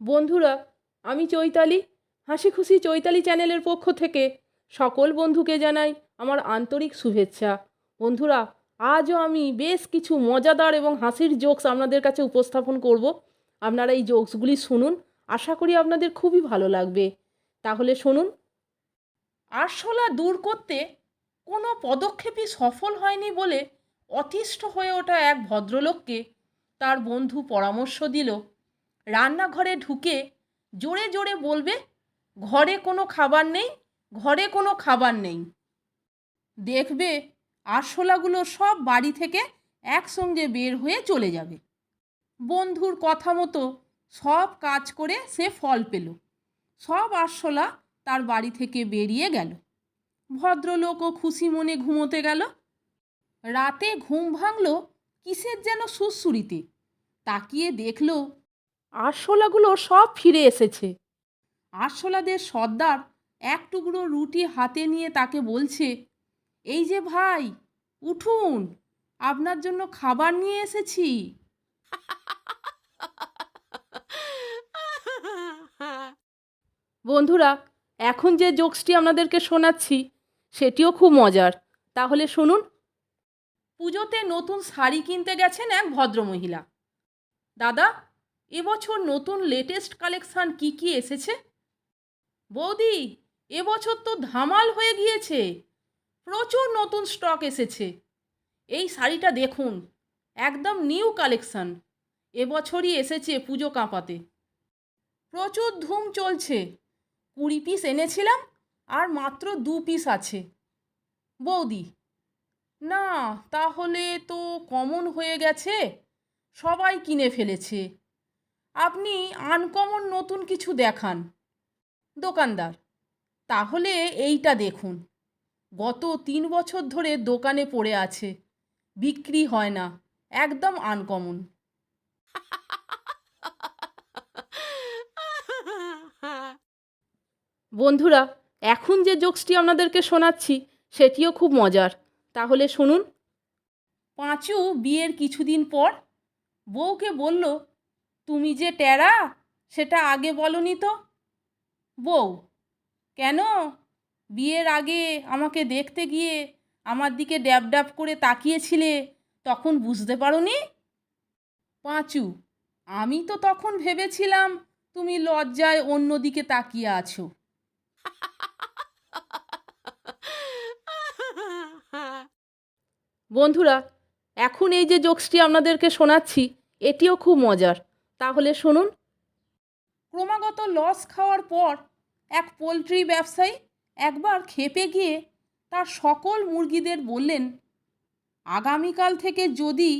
বন্ধুরা, আমি চৈতালি। হাসি খুশি চৈতালি চ্যানেলের পক্ষ থেকে সকল বন্ধুকে জানাই আমার আন্তরিক শুভেচ্ছা। বন্ধুরা, আজও আমি বেশ কিছু মজাদার এবং হাসির জোকস আপনাদের কাছে উপস্থাপন করব। আপনারা এই জোকসগুলি শুনুন, আশা করি আপনাদের খুবই ভালো লাগবে। তাহলে শুনুন। আরশোলা দূর করতে কোনো পদক্ষেপই সফল হয়নি বলে অতিষ্ঠ হয়ে ওঠা এক ভদ্রলোককে তার বন্ধু পরামর্শ দিল। রান্নাঘরে ঢুকে জোরে জোরে বলবে, ঘরে কোনো খাবার নেই, ঘরে কোনো খাবার নেই। দেখবে আরশোলাগুলো সব বাড়ি থেকে একসঙ্গে বের হয়ে চলে যাবে। বন্ধুর কথা মতো সব কাজ করে সে ফল পেল। সব আরশোলা তার বাড়ি থেকে বেরিয়ে গেল। ভদ্রলোকও খুশি মনে ঘুমোতে গেল। রাতে ঘুম ভাঙল কিসের যেন সুরসুরিতে তাকিয়ে দেখল আরশোলাগুলো সব ফিরে এসেছে। আরশোলাদের সর্দার এক টুকরো রুটি হাতে নিয়ে তাকে বলছে এই যে ভাই উঠুন আপনার জন্য খাবার নিয়ে এসেছি। বন্ধুরা এখন যে জোকসটি আপনাদেরকে শোনাচ্ছি সেটিও খুব মজার। তাহলে শুনুন। পুজোতে নতুন শাড়ি কিনতে গেছেন এক ভদ্রমহিলা। দাদা এবছর নতুন লেটেস্ট কালেকশান কি কি এসেছে? বৌদি, এবছর তো ধামাল হয়ে গিয়েছে। প্রচুর নতুন স্টক এসেছে। এই শাড়িটা দেখুন, একদম নিউ কালেকশান এবছরই এসেছে পুজো কাঁপাতে। প্রচুর ধুম চলছে। কুড়ি পিস এনেছিলাম, আর মাত্র দু পিস আছে। বৌদি, না, তাহলে তো কমন হয়ে গেছে। সবাই কিনে ফেলেছে। আপনি আনকমন নতুন কিছু দেখান। দোকানদার, তাহলে এইটা দেখুন। গত তিন বছর ধরে দোকানে পড়ে আছে, বিক্রি হয় না, একদম আনকমন বন্ধুরা, এখন যে জোকসটি আপনাদেরকে শোনাচ্ছি, সেটিও খুব মজার। তাহলে শুনুন। পাঁচু বিয়ের কিছুদিন পর বউকে বলল তুমি যে টেরা, সেটা আগে বলনি তো? বউ, কেন? বিয়ের আগে আমাকে দেখতে গিয়ে আমার দিকে ড্যাব ড্যাব করে তাকিয়েছিলে, তখন বুঝতে পারোনি? পাঁচু, আমি তো তখন ভেবেছিলাম তুমি লজ্জায় অন্য দিকে তাকিয়ে আছো। বন্ধুরা, এখন এই যে জোকসটি আপনাদেরকে শোনাচ্ছি, এটিও খুব মজার। তাহলে শুনুন। ক্রমাগত লস খাওয়ার পর এক পোলট্রি ব্যবসায়ী একবার খেপে গিয়ে তার সকল মুরগিদের বললেন, আগামীকাল থেকে যদি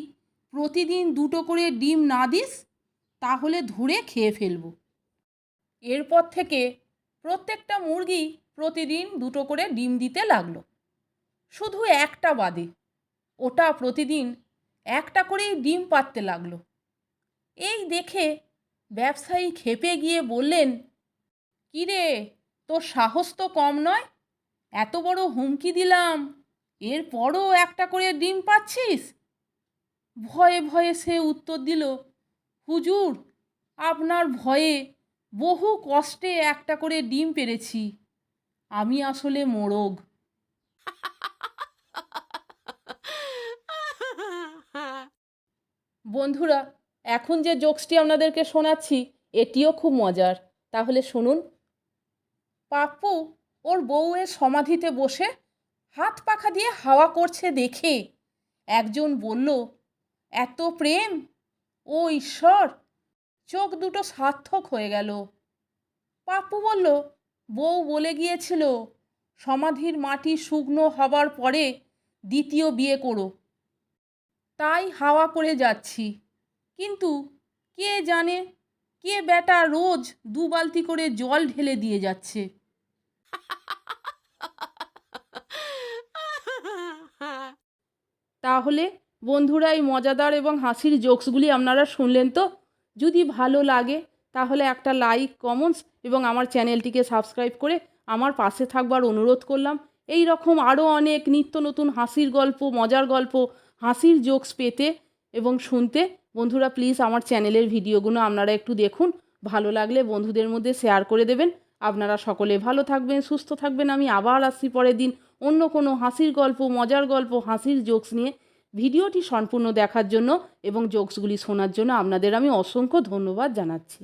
প্রতিদিন দুটো করে ডিম না দিস, তাহলে ধরে খেয়ে ফেলব। এরপর থেকে প্রত্যেকটা মুরগি প্রতিদিন দুটো করে ডিম দিতে লাগল। শুধু একটা বাদে, ওটা প্রতিদিন একটা করেই ডিম পাততে লাগল। এই দেখে ব্যবসায়ী খেপে গিয়ে বললেন, কী রে, তোর সাহস তো কম নয়? এত বড় হুমকি দিলাম, এরপরও একটা করে ডিম পাচ্ছিস? ভয়ে ভয়ে সে উত্তর দিল, হুজুর, আপনার ভয়ে বহু কষ্টে একটা করে ডিম পেরেছি। আমি আসলে মোরগ। বন্ধুরা এখন যে জোকসটি আপনাদেরকে শোনাচ্ছি, এটিও খুব মজার। তাহলে শুনুন। পাপ্পু ওর বউয়ের সমাধিতে বসে হাত পাখা দিয়ে হাওয়া করছে দেখে। একজন বলল, এত প্রেম? ও ঈশ্বর, চোখ দুটো সার্থক হয়ে গেল। পাপ্পু বলল, বউ বলে গিয়েছিল, সমাধির মাটি শুকনো হবার পরে দ্বিতীয় বিয়ে করো। তাই হাওয়া করে যাচ্ছি। কিন্তু কে জানে কে বেটা রোজ দু বালতি করে জল ঢেলে দিয়ে যাচ্ছে? তাহলে বন্ধুরা, এই মজাদার এবং হাসির জোকসগুলি আপনারা শুনলেন তো? যদি ভালো লাগে, তাহলে একটা লাইক, কমেন্টস এবং আমার চ্যানেলটিকে সাবস্ক্রাইব করে আমার পাশে থাকবার অনুরোধ করলাম। এই রকম আরও অনেক নিত্য নতুন হাসির গল্প, মজার গল্প, হাসির জোকস পেতে এবং শুনতে বন্ধুরা প্লিজ আমার চ্যানেলের ভিডিওগুলো আপনারা একটু দেখুন। ভালো লাগলে বন্ধুদের মধ্যে শেয়ার করে দেবেন। আপনারা সকলে ভালো থাকবেন, সুস্থ থাকবেন। আমি আবার আসছি পরের দিন অন্য কোনো হাসির গল্প, মজার গল্প, হাসির জোকস নিয়ে। ভিডিওটি সম্পূর্ণ দেখার জন্য এবং জোকসগুলি শোনার জন্য আপনাদের আমি অসংখ্য ধন্যবাদ জানাচ্ছি।